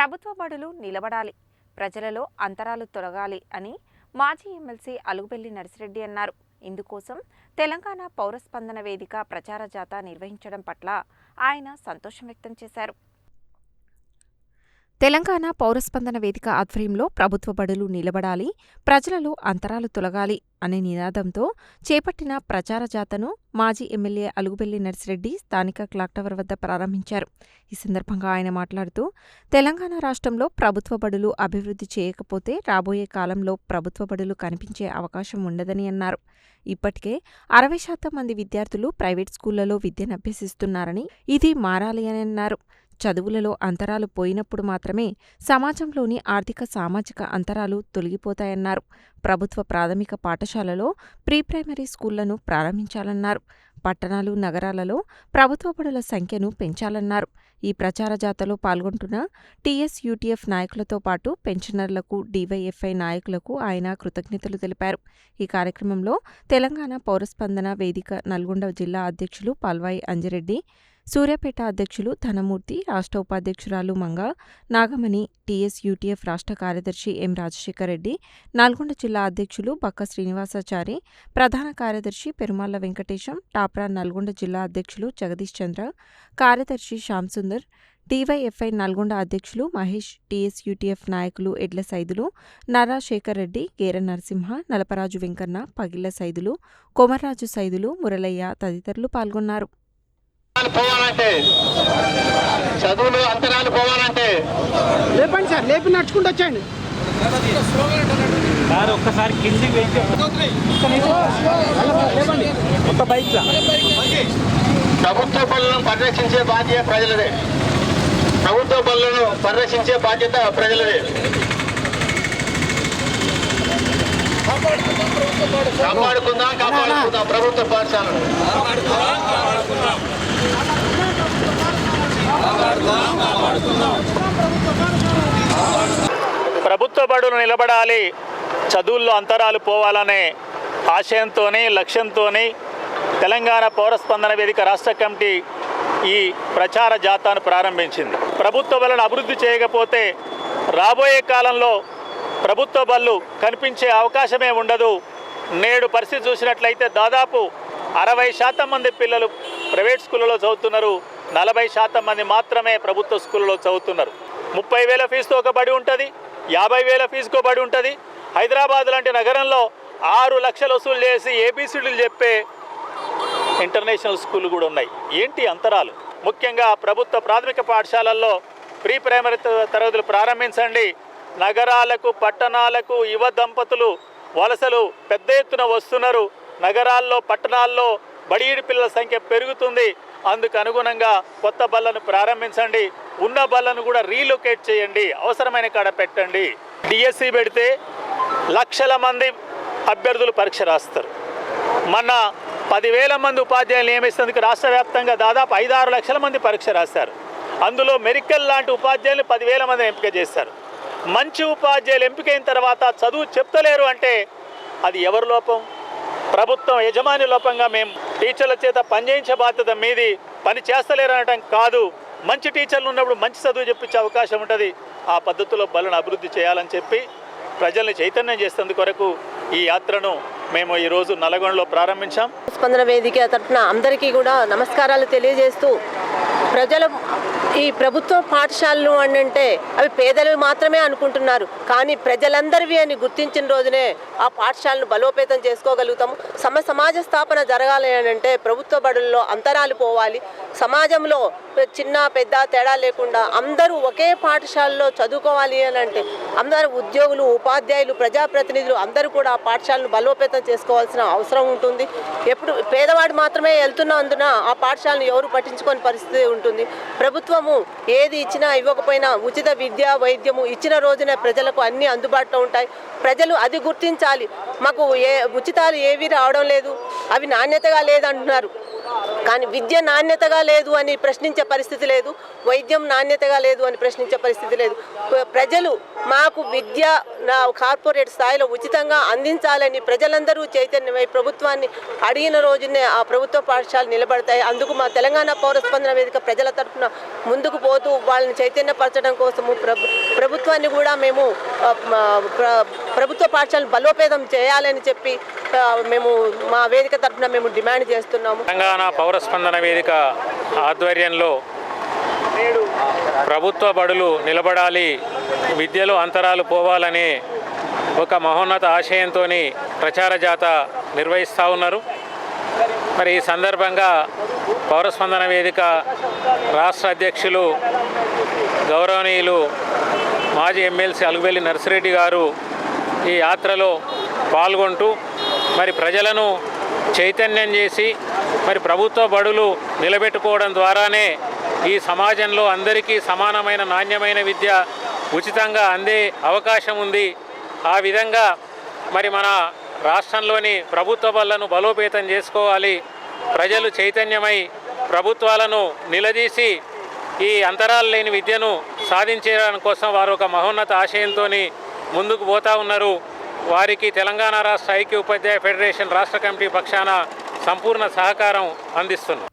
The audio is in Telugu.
ప్రభుత్వ బడులు నిలబడాలి ప్రజలలో అంతరాలు తొలగాలి అని మాజీ ఎమ్మెల్సీ అలుగుబెల్లి నర్సిరెడ్డి అన్నారు. ఇందుకోసం తెలంగాణ పౌరస్పందన వేదిక ప్రచార జాథా నిర్వహించడం పట్ల ఆయన సంతోషం వ్యక్తం చేశారు. తెలంగాణ పౌరస్పందన వేదిక ఆధ్వర్యంలో ప్రభుత్వ బడులు నిలబడాలి ప్రజలలో అంతరాలు తొలగాలి అనే నినాదంతో చేపట్టిన ప్రచార జాతను మాజీ ఎమ్మెల్యే అలుగుబెల్లి నర్సిరెడ్డి స్థానిక క్లాక్ టవర్ వద్ద ప్రారంభించారు. ఈ సందర్భంగా ఆయన మాట్లాడుతూ తెలంగాణ రాష్ట్రంలో ప్రభుత్వ బడులు అభివృద్ధి చేయకపోతే రాబోయే కాలంలో ప్రభుత్వ బడులు కనిపించే అవకాశం ఉండదని అన్నారు. ఇప్పటికే అరవై శాతం మంది విద్యార్థులు ప్రైవేట్ స్కూళ్ళలో విద్యను అభ్యసిస్తున్నారని ఇది మారాలి అని అన్నారు. చదువులలో అంతరాలు పోయినప్పుడు మాత్రమే సమాజంలోని ఆర్థిక సామాజిక అంతరాలు తొలగిపోతాయన్నారు. ప్రభుత్వ ప్రాథమిక పాఠశాలలో ప్రీ ప్రైమరీ స్కూళ్ళను ప్రారంభించాలన్నారు. పట్టణాలు నగరాలలో ప్రభుత్వ బడుల సంఖ్యను పెంచాలన్నారు. ఈ ప్రచార జాతలో పాల్గొంటున్న టీఎస్ యూటీఎఫ్ నాయకులతో పాటు పెన్షనర్లకు డీవైఎఫ్ఐ నాయకులకు ఆయన కృతజ్ఞతలు తెలిపారు. ఈ కార్యక్రమంలో తెలంగాణ పౌరస్పందన వేదిక నల్గొండ జిల్లా అధ్యక్షులు పాల్వాయి అంజిరెడ్డి సూర్యాపేట అధ్యక్షులు ధనమూర్తి రాష్ట్ర ఉపాధ్యక్షురాలు మంగ నాగమణి టీఎస్ యూటీఎఫ్ రాష్ట్ర కార్యదర్శి ఎం రాజశేఖర రెడ్డి నల్గొండ జిల్లా అధ్యక్షులు బక్క శ్రీనివాసాచారి ప్రధాన కార్యదర్శి పెరుమాళ్ళ వెంకటేశం టాప్రా నల్గొండ జిల్లా అధ్యక్షులు జగదీష్ చంద్ర కార్యదర్శి శ్యామ్ సుందర్ డివైఎఫ్ఐ నల్గొండ అధ్యక్షులు మహేష్ టీఎస్ యూటీఎఫ్ నాయకులు ఎడ్ల సైదులు నర్రా శేఖర్ రెడ్డి గేర నరసింహ నలపరాజు వెంకన్న పగిళ్ళ సైదులు కొమర్రాజు సైదులు మురళయ్య తదితరులు పాల్గొన్నారు. పోవాలంటే చదువులు అంతరాలు పోవాలంటే. లేపండి సార్ లేపి నడుచుకుంటూ వచ్చేయండి. సార్ ఒక్కసారి కిందికి వెళ్తే ఒక బైక్ ప్రభుత్వ పనులను పరిరక్షించే బాధ్యత ప్రజలదే. ప్రభుత్వ పనులను పరిరక్షించే బాధ్యత ప్రజలదే. కాపాడుకుందాం కాపాడుకుందాం ప్రభుత్వ పాఠశాలను. ప్రభుత్వ బడులు నిలబడాలి. చదువుల్లో అంతరాలు పోవాలనే ఆశయంతోనే లక్ష్యంతో తెలంగాణ పౌరస్పందన వేదిక రాష్ట్ర కమిటీ ఈ ప్రచార జాతాను ప్రారంభించింది. ప్రభుత్వ బలను అభివృద్ధి చేయకపోతే రాబోయే కాలంలో ప్రభుత్వ బళ్ళు కనిపించే అవకాశమే ఉండదు. నేడు పరిస్థితి చూసినట్లయితే దాదాపు అరవై శాతం మంది పిల్లలు ప్రైవేట్ స్కూళ్ళలో చదువుతున్నారు. నలభై శాతం మంది మాత్రమే ప్రభుత్వ స్కూళ్ళలో చదువుతున్నారు. ముప్పై వేల ఫీజుతో ఒక బడి ఉంటుంది. యాభై వేల ఫీజుకో బడి ఉంటుంది. హైదరాబాద్ లాంటి నగరంలో ఆరు లక్షలు వసూలు చేసి ఏబీసీడీలు చెప్పే ఇంటర్నేషనల్ స్కూల్ కూడా ఉన్నాయి. ఏంటి అంతరాలు? ముఖ్యంగా ప్రభుత్వ ప్రాథమిక పాఠశాలల్లో ప్రీ ప్రైమరీ తరగతులు ప్రారంభించండి. నగరాలకు పట్టణాలకు యువ దంపతులు వలసలు పెద్ద ఎత్తున వస్తున్నారు. నగరాల్లో పట్టణాల్లో బడిఈడి పిల్లల సంఖ్య పెరుగుతుంది. అందుకు అనుగుణంగా కొత్త బళ్ళను ప్రారంభించండి. ఉన్న బళ్ళను కూడా రీలొకేట్ చేయండి. అవసరమైన కాడ పెట్టండి. డిఎస్సి పెడితే లక్షల మంది అభ్యర్థులు పరీక్ష రాస్తారు. మన పదివేల మంది ఉపాధ్యాయులు నియమిస్తేందుకు రాష్ట్ర వ్యాప్తంగా దాదాపు ఐదారు లక్షల మంది పరీక్ష రాశారు. అందులో మెరికల్ లాంటి ఉపాధ్యాయులు పదివేల మంది ఎంపిక చేశారు. మంచి ఉపాధ్యాయులు ఎంపికైన తర్వాత చదువు చెప్తలేరు అంటే అది ఎవరి లోపం? ప్రభుత్వం యజమాని లోపంగా మేము టీచర్ల చేత పనిచేయించే బాధ్యత మీది. పని చేస్తలేరు కాదు. మంచి టీచర్లు ఉన్నప్పుడు మంచి చదువు చెప్పించే అవకాశం ఉంటుంది. ఆ పద్ధతిలో బలను అభివృద్ధి చేయాలని చెప్పి ప్రజల్ని చైతన్యం చేసేందు కొరకు ఈ యాత్రను మేము ఈరోజు నల్గొండలో ప్రారంభించాం. స్పందన వేదిక తరఫున అందరికీ కూడా నమస్కారాలు తెలియజేస్తూ ప్రజలు ఈ ప్రభుత్వ పాఠశాలలు అని అంటే అవి పేదలు మాత్రమే అనుకుంటున్నారు. కానీ ప్రజలందరివి అని గుర్తించిన రోజునే ఆ పాఠశాలను బలోపేతం చేసుకోగలుగుతాము. సమ సమాజ స్థాపన జరగాలి అని అంటే ప్రభుత్వ బడుల్లో అంతరాలు పోవాలి. సమాజంలో చిన్న పెద్ద తేడా లేకుండా అందరూ ఒకే పాఠశాలలో చదువుకోవాలి అని అంటే అందరూ ఉద్యోగులు ఉపాధ్యాయులు ప్రజాప్రతినిధులు అందరూ కూడా ఆ పాఠశాలను బలోపేతం చేసుకోవాల్సిన అవసరం ఉంటుంది. ఎప్పుడు పేదవాడు మాత్రమే వెళ్తున్నందున ఆ పాఠశాలను ఎవరు పట్టించుకొని పరిస్థితి ఉంటుంది. ప్రభుత్వము ఏది ఇచ్చినా ఇవ్వకపోయినా ఉచిత విద్య వైద్యము ఇచ్చిన రోజునే ప్రజలకు అన్ని అందుబాటులో ఉంటాయి. ప్రజలు అది గుర్తించాలి. మాకు ఏ ఉచితాలు ఏవి రావడం లేదు. అవి నాణ్యతగా లేదంటున్నారు. కానీ విద్య నాణ్యతగా లేదు అని ప్రశ్నించే పరిస్థితి లేదు వైద్యం నాణ్యతగా లేదు అని ప్రశ్నించే పరిస్థితి లేదు. ప్రజలు మాకు విద్య నా కార్పొరేట్ స్థాయిలో ఉచితంగా అందించాలని ప్రజలందరూ చైతన్యమై ప్రభుత్వాన్ని అడిగిన రోజునే ఆ ప్రభుత్వ పాఠశాలలు నిలబడతాయి. అందుకు మా తెలంగాణ పౌరస్పందన వేదిక ప్రజల తరఫున ముందుకు పోతూ వాళ్ళని చైతన్యపరచడం కోసము ప్రభు ప్రభుత్వాన్ని కూడా మేము ప్రభుత్వ పాఠశాలను బలోపేతం చేయాలని చెప్పి మేము మా వేదిక తరఫున మేము డిమాండ్ చేస్తున్నాము. తెలంగాణ పౌర స్పందన వేదిక ఆధ్వర్యంలో ప్రభుత్వ బడులు నిలబడాలి విద్యలో అంతరాలు పోవాలనే ఒక మహోన్నత ఆశయంతో ప్రచార జాత నిర్వహిస్తూ ఉన్నారు. మరి ఈ సందర్భంగా పౌరస్పందన వేదిక రాష్ట్ర అధ్యక్షులు గౌరవనీయులు మాజీ ఎమ్మెల్సీ అలుగుబెల్లి నర్సిరెడ్డి గారు ఈ యాత్రలో పాల్గొంటూ మరి ప్రజలను చైతన్యం చేసి మరి ప్రభుత్వ బడులు నిలబెట్టుకోవడం ద్వారానే ఈ సమాజంలో అందరికీ సమానమైన నాణ్యమైన విద్య ఉచితంగా అందే అవకాశం ఉంది. ఆ విధంగా మరి మన రాష్ట్రంలోని ప్రభుత్వ బళ్ళను బలోపేతం చేసుకోవాలి. ప్రజలు చైతన్యమై ప్రభుత్వాలను నిలదీసి ఈ అంతరాలు లేని విద్యను సాధించడం కోసం వారు ఒక మహోన్నత ఆశయంతో ముందుకు పోతా ఉన్నారు. వారికి తెలంగాణ రాష్ట్ర ఐక్య ఉపాధ్యాయ ఫెడరేషన్ రాష్ట్ర కమిటీ పక్షాన సంపూర్ణ సహకారం అందిస్తున్నాం.